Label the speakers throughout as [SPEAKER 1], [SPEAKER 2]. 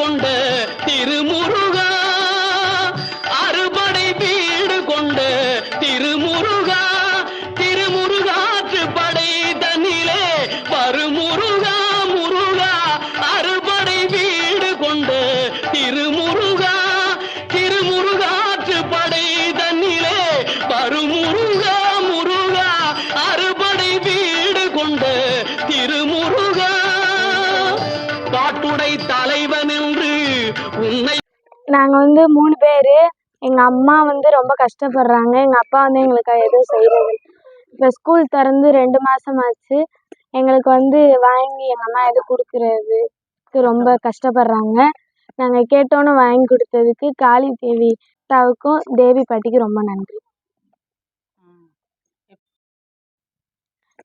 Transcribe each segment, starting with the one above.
[SPEAKER 1] கொண்ட திருமுருகா. அறுபடை வீடு கொண்ட திருமுருகா. திருமுருகாற்று படை தன்னிலே வருமுருகா முருகா. அறுபடை வீடு கொண்ட திருமுருகா. திருமுருகாற்று படை தன்னிலே வருமுருகா முருகா. அறுபடை
[SPEAKER 2] நாங்கள் வந்து மூணு பேர். எங்கள் அம்மா வந்து ரொம்ப கஷ்டப்படுறாங்க. எங்கள் அப்பா வந்து எங்களுக்கு எதுவும் செய்கிறது இப்போ ஸ்கூல் திறந்து ரெண்டு மாதம் ஆச்சு. எங்களுக்கு வந்து வாங்கி எங்கள் அம்மா எதுவும் கொடுக்குறதுக்கு ரொம்ப கஷ்டப்படுறாங்க. நாங்கள் கேட்டோன்னு வாங்கி கொடுத்ததுக்கு காளி தேவி தாவுக்கும் தேவி பாட்டிக்கு ரொம்ப நன்றி.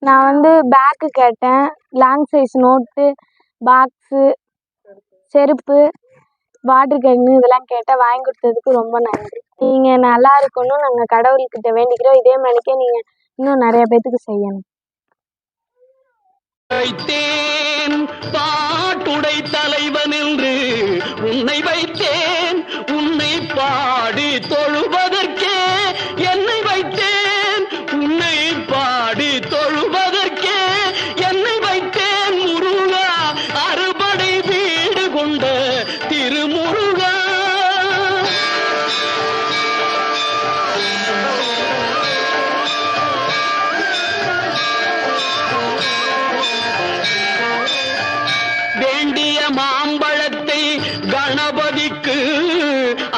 [SPEAKER 2] நான் வந்து பேக்கு கேட்டேன். லாங் சைஸ் நோட்டு பாக்ஸு செருப்பு வாட்டர் கேனு இதெல்லாம் கேட்டால் வாங்கி கொடுத்ததுக்கு ரொம்ப நன்றி. நீங்கள் நல்லா இருக்கணும் நாங்கள் கடவுள்கிட்ட வேண்டிக்கிறோம். இதே மாதிரிக்கே நீங்கள் இன்னும் நிறைய பேத்துக்கு செய்யணும்.
[SPEAKER 1] வைத்தேன் பாட்டுடை தலைவன் என்று உன்னை வைத்தேன். உன்னை பாடி தொழுவ